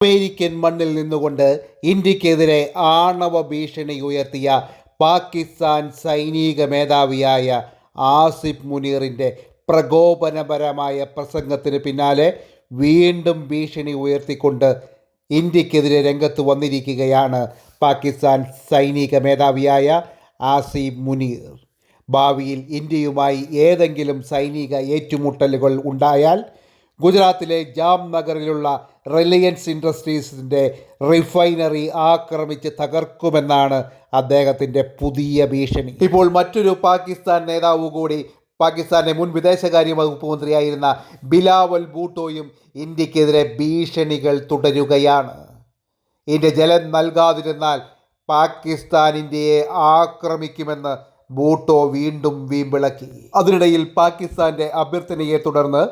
American മണ്ണിൽ നിന്നുകൊണ്ട് ഇന്ത്യക്കെതിരെ ആണവ ഭീഷണി ഉയർത്തിയ പാകിസ്ഥാൻ സൈനിക മേധാവിയായ ആസിഫ് മുനീറിന്റെ പ്രകോപനപരമായ പ്രസംഗത്തിന് പിന്നാലെ വീണ്ടും ഭീഷണി ഉയർത്തിക്കൊണ്ട് ഇന്ത്യക്കെതിരെ രംഗത്ത് വന്നിരിക്കുകയാണ് പാകിസ്ഥാൻ സൈനിക മേധാവിയായ ആസിഫ് മുനീർ. ഭാവിയിൽ ഇന്ത്യയുമായി ഏതെങ്കിലും സൈനിക ഏറ്റുമുട്ടലുകൾ ഉണ്ടായാൽ ഗുജറാത്തിലെ ജാംനഗറിലുള്ള റിലയൻസ് ഇൻഡസ്ട്രീസിന്റെ റിഫൈനറി ആക്രമിച്ച് തകർക്കുമെന്നാണ് അദ്ദേഹത്തിന്റെ പുതിയ ഭീഷണി. ഇപ്പോൾ മറ്റൊരു പാകിസ്ഥാൻ നേതാവ് കൂടി പാകിസ്ഥാന്റെ മുൻ വിദേശകാര്യ വകുപ്പ് മന്ത്രിയായിരുന്ന ബിലാവൽ ബൂട്ടോയും ഇന്ത്യക്കെതിരെ ഭീഷണികൾ തുടരുകയാണ്. ഇന്ത്യ ജലം നൽകാതിരുന്നാൽ പാകിസ്ഥാൻ ഇന്ത്യയെ ആക്രമിക്കുമെന്ന് ബൂട്ടോ വീണ്ടും വീമ്പിളക്കി. അതിനിടയിൽ പാകിസ്ഥാന്റെ അഭ്യർത്ഥനയെ തുടർന്ന്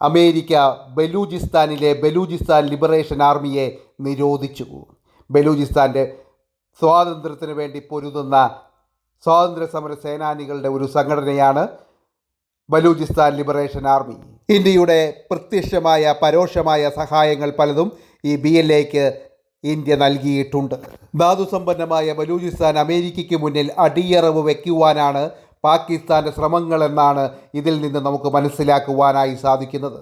അമേരിക്ക ബലൂചിസ്ഥാനിലെ ബലൂചിസ്ഥാൻ ലിബറേഷൻ ആർമിയെ നിരോധിച്ചു. ബലൂചിസ്ഥാന്റെ സ്വാതന്ത്ര്യത്തിന് വേണ്ടി പൊരുതുന്ന സ്വാതന്ത്ര്യ സമര സേനാനികളുടെ ഒരു സംഘടനയാണ് ബലൂചിസ്ഥാൻ ലിബറേഷൻ ആർമി. ഇന്ത്യയുടെ പ്രത്യക്ഷമായ പരോക്ഷമായ സഹായങ്ങൾ പലതും ഈ ബി എൽ എക്ക് ഇന്ത്യ നൽകിയിട്ടുണ്ട്. ധാതുസമ്പന്നമായ ബലൂചിസ്ഥാൻ അമേരിക്കയ്ക്ക് മുന്നിൽ അടിയറവ് വയ്ക്കുവാനാണ് പാകിസ്ഥാന്റെ ശ്രമങ്ങളെന്നാണ് ഇതിൽ നിന്ന് നമുക്ക് മനസ്സിലാക്കുവാനായി സാധിക്കുന്നത്.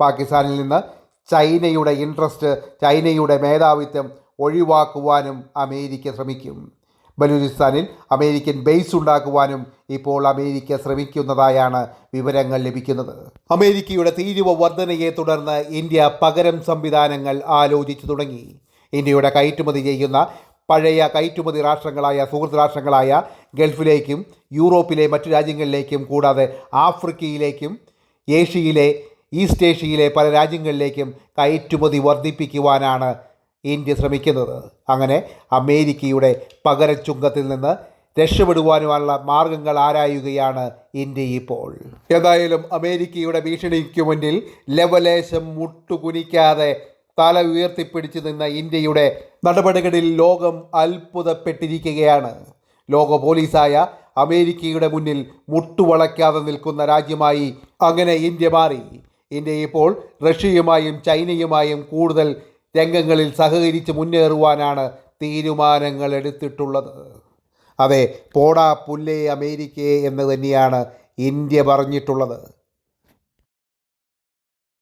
പാകിസ്ഥാനിൽ നിന്ന് ചൈനയുടെ ഇൻട്രസ്റ്റ് ചൈനയുടെ മേധാവിത്വം ഒഴിവാക്കുവാനും അമേരിക്ക ശ്രമിക്കും. ബലൂചിസ്ഥാനിൽ അമേരിക്കൻ ബേസ് ഉണ്ടാക്കുവാനും ഇപ്പോൾ അമേരിക്ക ശ്രമിക്കുന്നതായാണ് വിവരങ്ങൾ ലഭിക്കുന്നത്. അമേരിക്കയുടെ തീരുവ വർധനയെ തുടർന്ന് ഇന്ത്യ പകരം സംവിധാനങ്ങൾ ആലോചിച്ചു തുടങ്ങി. ഇന്ത്യയുടെ കയറ്റുമതി ചെയ്യുന്ന പഴയ കയറ്റുമതി രാഷ്ട്രങ്ങളായ സുഹൃത്ത് രാഷ്ട്രങ്ങളായ ഗൾഫിലേക്കും യൂറോപ്പിലെ മറ്റു രാജ്യങ്ങളിലേക്കും കൂടാതെ ആഫ്രിക്കയിലേക്കും ഏഷ്യയിലെ ഈസ്റ്റ് ഏഷ്യയിലെ പല രാജ്യങ്ങളിലേക്കും കയറ്റുമതി വർദ്ധിപ്പിക്കുവാനാണ് ഇന്ത്യ ശ്രമിക്കുന്നത്. അങ്ങനെ അമേരിക്കയുടെ പകരച്ചുങ്കത്തിൽ നിന്ന് രക്ഷപ്പെടുവാനുമുള്ള മാർഗങ്ങൾ ആരായുകയാണ് ഇന്ത്യ ഇപ്പോൾ? ഏതായാലും അമേരിക്കയുടെ ഭീഷണിക്ക് മുന്നിൽ ലവലേശം മുട്ടുകുനിക്കാതെ തല ഉയർത്തിപ്പിടിച്ചു നിന്ന ഇന്ത്യയുടെ നടപടികളിൽ ലോകം അത്ഭുതപ്പെട്ടിരിക്കുകയാണ്. ലോക പോലീസായ അമേരിക്കയുടെ മുന്നിൽ മുട്ടുവളയ്ക്കാതെ നിൽക്കുന്ന രാജ്യമായി അങ്ങനെ ഇന്ത്യ മാറി. ഇന്ത്യ ഇപ്പോൾ റഷ്യയുമായും ചൈനയുമായും കൂടുതൽ രംഗങ്ങളിൽ സഹകരിച്ച് മുന്നേറുവാനാണ് തീരുമാനങ്ങൾ എടുത്തിട്ടുള്ളത്. അതെ പോടാ പുല്ലേ അമേരിക്കയെ എന്ന് തന്നെയാണ് ഇന്ത്യ പറഞ്ഞിട്ടുള്ളത്.